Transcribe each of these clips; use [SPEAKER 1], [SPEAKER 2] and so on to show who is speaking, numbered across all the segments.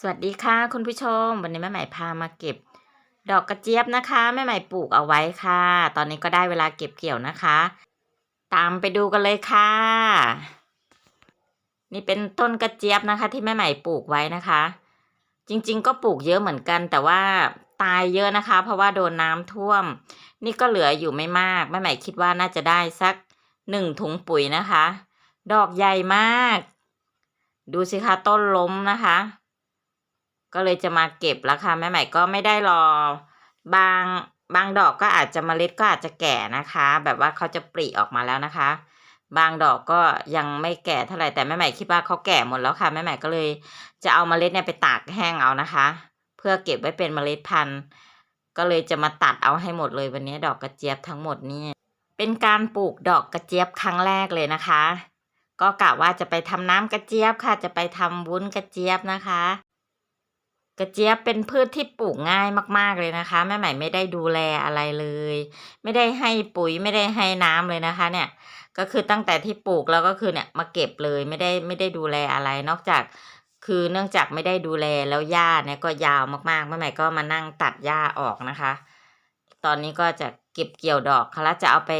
[SPEAKER 1] สวัสดีค่ะคุณผู้ชม วันนี้แม่ใหม่พามาเก็บ ดอกกระเจี๊ยบนะคะแม่ใหม่ปลูกเอาไว้ค่ะ ตอนนี้ก็ได้เวลาเก็บเกี่ยวนะคะ ตามไปดูกันเลยค่ะ นี่เป็นต้นกระเจี๊ยบนะคะ ที่แม่ใหม่ปลูกไว้นะคะ จริงๆ ก็ปลูกเยอะเหมือนกัน แต่ว่าตายเยอะนะคะ เพราะว่าโดนน้ำท่วม นี่ก็เหลืออยู่ไม่มากแม่ใหม่คิดว่าน่าจะได้สักหนึ่งถุงปุ๋ยนะคะ ดอกใหญ่มาก ดูสิคะต้นล้มนะคะ ก็เลยจะมาเก็บแล้วค่ะแม่ใหม่ก็ไม่ได้รอบางบางดอกก็อาจจะเมล็ดก็อาจจะแก่นะคะ แบบว่าเขาจะปริออกมาแล้วนะคะ บางดอกก็ยังไม่แก่เท่าไหร่แต่แม่ใหม่คิดว่าเขาแก่หมดแล้วค่ะแม่ใหม่ก็เลยจะเอาเมล็ดเนี่ยไปตากแห้งเอานะคะ เพื่อเก็บไว้เป็นเมล็ดพันธุ์ ก็เลยจะมาตัดเอาให้หมดเลยวันนี้ดอกกระเจี๊ยบทั้งหมดนี่เป็นการปลูกดอกกระเจี๊ยบครั้งแรกเลยนะคะ ก็กะว่าจะไปทำน้ำกระเจี๊ยบค่ะ จะไปทำวุ้นกระเจี๊ยบนะคะ กระเจี๊ยบเป็นพืชที่ปลูกง่ายมาก ๆเลยนะคะแม่ใหม่ไม่ได้ดูแลอะไรเลย ไม่ได้ให้ปุ๋ยไม่ได้ให้น้ำเลยนะคะ เนี่ยก็คือตั้งแต่ที่ปลูกแล้วก็คือเนี่ยมาเก็บเลยไม่ได้ไม่ได้ดูแลอะไรนอกจาก คือเนื่องจากไม่ได้ดูแลแล้วหญ้าเนี่ยก็ยาวมากๆแม่ใหม่ก็มานั่งตัดหญ้าออกนะคะ ตอนนี้ก็จะเก็บเกี่ยวดอกค่ะแล้วจะเอาไป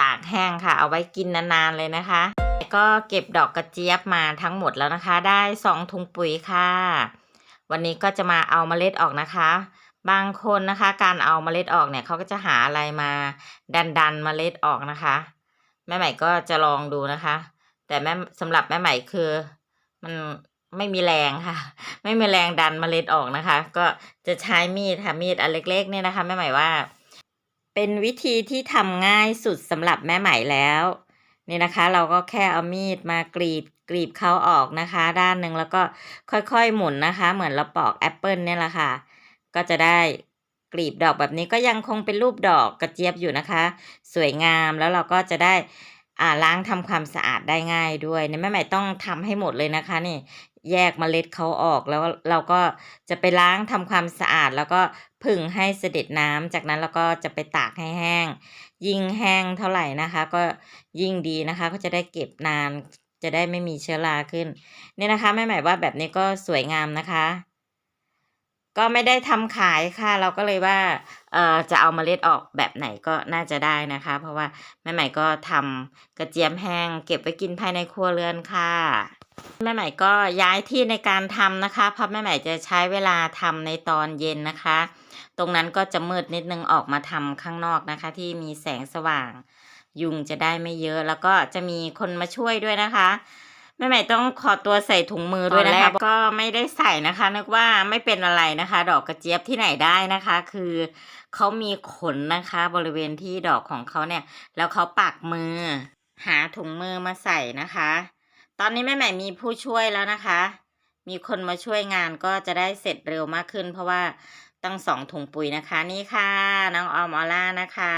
[SPEAKER 1] ตากแห้งค่ะ เอาไว้กินนานๆเลยนะคะ ก็เก็บดอกกระเจี๊ยบมาทั้งหมดแล้วนะคะ ได้สองถุงปุ๋ยค่ะ วันนี้ก็จะมาเอาเมล็ดออกนะคะ บางคนนะคะ การเอาเมล็ดออกเนี่ยเขาก็จะหาอะไรมาดันดันเมล็ดออกนะคะ แม่ใหม่ก็จะลองดูนะคะ แต่แม่สำหรับแม่ใหม่คือ มันไม่มีแรงค่ะ ไม่มีแรงดันเมล็ดออกนะคะ ก็จะใช้มีดค่ะมีดอันเล็กๆเนี่ยนะคะแม่ใหม่ว่า เป็นวิธีที่ทำง่ายสุดสำหรับแม่ใหม่แล้ว นี่นะคะเราก็แค่เอามีดมากรีดกรีบเขาออกนะคะ ด้านหนึ่งแล้วก็ค่อยๆหมุนนะคะ เหมือนเราปอกแอปเปิลเนี่ยแหละค่ะ ก็จะได้กลีบดอกแบบนี้ก็ยังคงเป็นรูปดอกกระเจี๊ยบอยู่นะคะ สวยงามแล้วเราก็จะได้อ่าล้างทำความสะอาดได้ง่ายด้วยเนี่ยแม่ใหม่ต้องทำให้หมดเลยนะคะนี่แยกเมล็ดเขาออกแล้วเราก็จะไปล้างทำความสะอาด แล้วก็ผึ่งให้เสด็จน้ำจากนั้นเราก็จะไปตากให้แห้ง ยิ่งแห้งเท่าไหร่นะคะ ก็ยิ่งดีนะคะ ก็จะได้เก็บนาน จะได้ไม่มีเชื้อราขึ้นเนี่ยนะคะแม่ใหม่ว่าแบบนี้ก็สวยงามนะคะ ก็ไม่ได้ทำขายค่ะ เราก็เลยว่าเอ่อจะเอาเมล็ดออกแบบไหนก็น่าจะได้นะคะ เพราะว่าแม่ใหม่ก็ทำกระเจี๊ยบแห้ง เก็บไว้กินภายในครัวเรือนค่ะ แม่ใหม่ก็ย้ายที่ในการทำนะคะ เพราะแม่ใหม่จะใช้เวลาทำในตอนเย็นนะคะ ตรงนั้นก็จะมืดนิดนึงออกมาทำข้างนอกนะคะ ที่มีแสงสว่าง ยุงจะได้ไม่เยอะ แล้วก็จะมีคนมาช่วยด้วยนะคะแม่ใหม่ต้องขอตัวใส่ถุงมือด้วยนะคะก็ไม่ได้ใส่นะคะ นึกว่าไม่เป็นอะไรนะคะ ดอกกระเจี๊ยบที่ไหนได้นะคะ คือเขามีขนนะคะ บริเวณที่ดอกของเขาเนี่ย แล้วเขาปักมือ หาถุงมือมาใส่นะคะ ตอนนี้แม่ใหม่มีผู้ช่วยแล้วนะคะ มีคนมาช่วยงานก็จะได้เสร็จเร็วมากขึ้น เพราะว่าตั้งสองถุงปุ๋ยนะคะ นี่ค่ะ น้องออมออล่านะคะ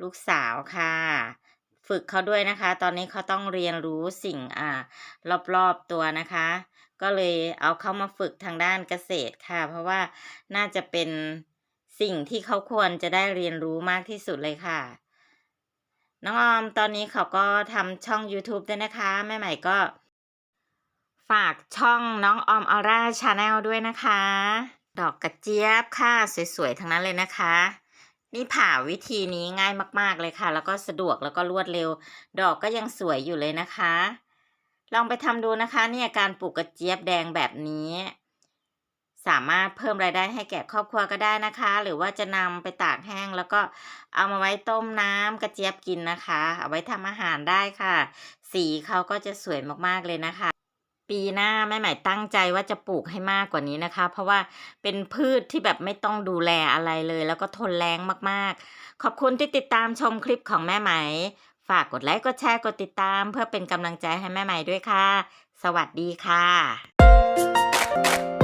[SPEAKER 1] ลูกสาวค่ะ ฝึกเขาด้วยนะคะ ตอนนี้เขาต้องเรียนรู้สิ่งอ่ารอบๆตัวนะคะ ก็เลยเอาเขามาฝึกทางด้านเกษตรค่ะ เพราะว่าน่าจะเป็นสิ่งที่เขาควรจะได้เรียนรู้มากที่สุดเลยค่ะ น้องออมตอนนี้เขาก็ทำช่อง YouTube ด้วยนะคะ แม่ใหม่ก็ ฝากช่องน้องออมออร่าชาแนลด้วยนะคะ ดอกกระเจี๊ยบค่ะสวยๆ ทั้งนั้นเลยนะคะ นี่ผ่าวิธีนี้ง่ายมากๆเลยค่ะ แล้วก็สะดวกแล้วก็รวดเร็ว ดอกก็ยังสวยอยู่เลยนะคะ ลองไปทำดูนะคะ เนี่ยการปลูกกระเจี๊ยบแดงแบบนี้ สามารถเพิ่มรายได้ให้แก่ครอบครัวก็ได้นะคะ หรือว่าจะนำไปตากแห้ง แล้วก็เอามาไว้ต้มน้ำกระเจี๊ยบกินนะคะ เอาไว้ทำอาหารได้ค่ะ สีเขาก็จะสวยมากๆเลยนะคะ ปีหน้าแม่ใหม่ตั้งใจว่าจะปลูกให้มากกว่านี้นะคะ เพราะว่าเป็นพืชที่แบบไม่ต้องดูแลอะไรเลย แล้วก็ทนแรงมากๆ ขอบคุณที่ติดตามชมคลิปของแม่ไหมฝากกดไลค์กดแชร์กดติดตาม เพื่อเป็นกำลังใจให้แม่ใหม่ด้วยค่ะ สวัสดีค่ะ